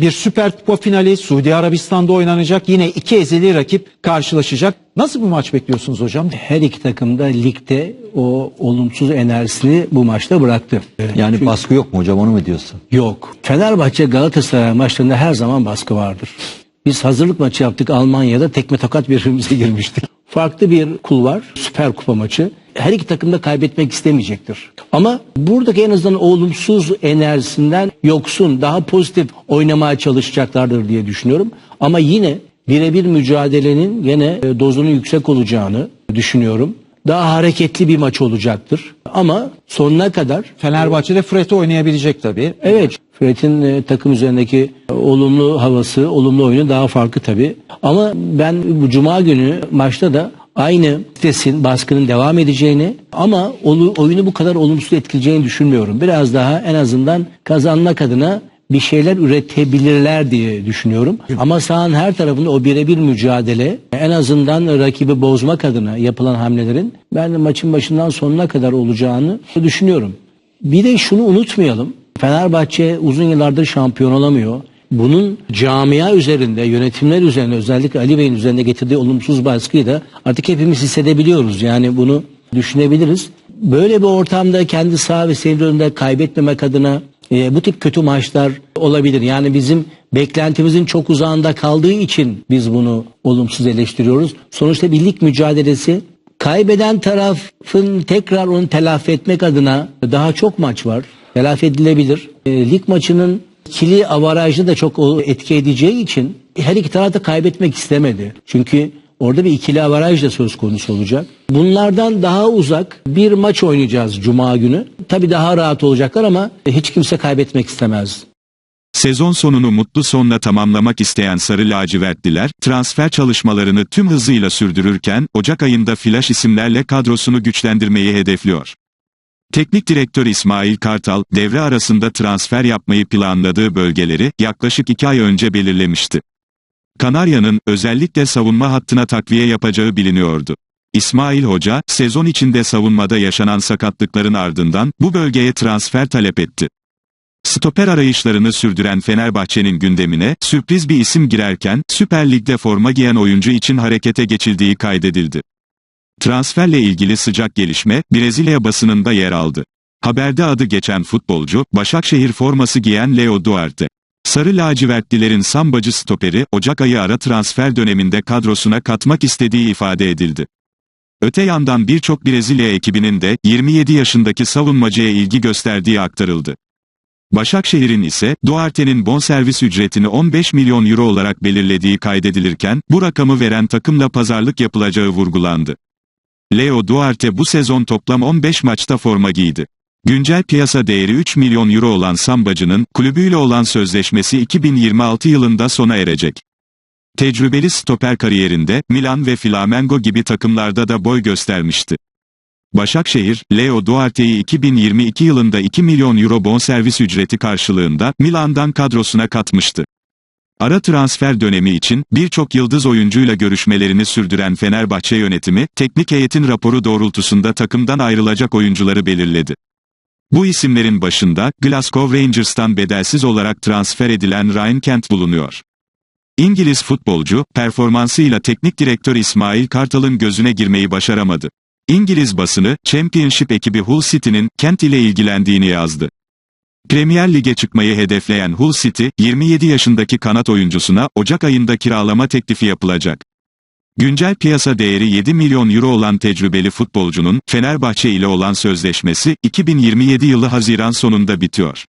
bir Süper Kupa finali Suudi Arabistan'da oynanacak. Yine iki ezeli rakip karşılaşacak. Nasıl bir maç bekliyorsunuz hocam? Her iki takım da ligde o olumsuz enerjisini bu maçta bıraktı. Yani baskı yok mu hocam onu mu diyorsun? Yok. Fenerbahçe Galatasaray maçlarında her zaman baskı vardır. Biz hazırlık maçı yaptık Almanya'da tekme tokat birbirimize girmiştik. Farklı bir kulvar, süper kupa maçı. Her iki takım da kaybetmek istemeyecektir. Ama buradaki en azından olumsuz enerjisinden yoksun, daha pozitif oynamaya çalışacaklardır diye düşünüyorum. Ama yine birebir mücadelenin yine e, dozunun yüksek olacağını düşünüyorum. Daha hareketli bir maç olacaktır. Ama sonuna kadar Fenerbahçe'de Fred'i oynayabilecek tabii. Evet. Fred'in e, takım üzerindeki e, olumlu havası, olumlu oyunu daha farklı tabii. Ama ben bu cuma günü maçta da aynı stresin, baskının devam edeceğini ama oyunu bu kadar olumsuz etkileyeceğini düşünmüyorum. Biraz daha en azından kazanmak adına bir şeyler üretebilirler diye düşünüyorum. Ama sahanın her tarafında o birebir mücadele en azından rakibi bozmak adına yapılan hamlelerin ben maçın başından sonuna kadar olacağını düşünüyorum. Bir de şunu unutmayalım. Fenerbahçe uzun yıllardır şampiyon olamıyor. Bunun camia üzerinde, yönetimler üzerinde özellikle Ali Bey'in üzerinde getirdiği olumsuz baskıyı da artık hepimiz hissedebiliyoruz. Yani bunu düşünebiliriz. Böyle bir ortamda kendi sağ ve senin önünde kaybetmemek adına e, bu tip kötü maçlar olabilir. Yani bizim beklentimizin çok uzağında kaldığı için biz bunu olumsuz eleştiriyoruz. Sonuçta birlik mücadelesi kaybeden tarafın tekrar onu telafi etmek adına daha çok maç var. Telafi edilebilir. E, lig maçının ikili avarajı da çok etki edeceği için her iki taraf da kaybetmek istemedi. Çünkü orada bir ikili avaraj da söz konusu olacak. Bunlardan daha uzak bir maç oynayacağız Cuma günü. Tabii daha rahat olacaklar ama hiç kimse kaybetmek istemez. Sezon sonunu mutlu sonla tamamlamak isteyen Sarı Lacivertliler, transfer çalışmalarını tüm hızıyla sürdürürken, Ocak ayında flash isimlerle kadrosunu güçlendirmeyi hedefliyor. Teknik direktör İsmail Kartal, devre arasında transfer yapmayı planladığı bölgeleri, yaklaşık iki ay önce belirlemişti. Kanarya'nın, özellikle savunma hattına takviye yapacağı biliniyordu. İsmail Hoca, sezon içinde savunmada yaşanan sakatlıkların ardından, bu bölgeye transfer talep etti. Stoper arayışlarını sürdüren Fenerbahçe'nin gündemine sürpriz bir isim girerken Süper Lig'de forma giyen oyuncu için harekete geçildiği kaydedildi. Transferle ilgili sıcak gelişme Brezilya basınında yer aldı. Haberde adı geçen futbolcu Başakşehir forması giyen Leo Duarte. Sarı lacivertlilerin sambacı stoperi Ocak ayı ara transfer döneminde kadrosuna katmak istediği ifade edildi. Öte yandan birçok Brezilya ekibinin de 27 yaşındaki savunmacıya ilgi gösterdiği aktarıldı. Başakşehir'in ise Duarte'nin bonservis ücretini 15 milyon euro olarak belirlediği kaydedilirken bu rakamı veren takımla pazarlık yapılacağı vurgulandı. Leo Duarte bu sezon toplam 15 maçta forma giydi. Güncel piyasa değeri 3 milyon euro olan Sambacı'nın kulübüyle olan sözleşmesi 2026 yılında sona erecek. Tecrübeli stoper kariyerinde Milan ve Flamengo gibi takımlarda da boy göstermişti. Başakşehir, Leo Duarte'yi 2022 yılında 2 milyon euro bonservis ücreti karşılığında Milan'dan kadrosuna katmıştı. Ara transfer dönemi için birçok yıldız oyuncuyla görüşmelerini sürdüren Fenerbahçe yönetimi, teknik heyetin raporu doğrultusunda takımdan ayrılacak oyuncuları belirledi. Bu isimlerin başında, Glasgow Rangers'tan bedelsiz olarak transfer edilen Ryan Kent bulunuyor. İngiliz futbolcu, performansıyla teknik direktör İsmail Kartal'ın gözüne girmeyi başaramadı. İngiliz basını, Championship ekibi Hull City'nin Kent ile ilgilendiğini yazdı. Premier Lig'e çıkmayı hedefleyen Hull City, 27 yaşındaki kanat oyuncusuna Ocak ayında kiralama teklifi yapılacak. Güncel piyasa değeri 7 milyon euro olan tecrübeli futbolcunun Fenerbahçe ile olan sözleşmesi 2027 yılı Haziran sonunda bitiyor.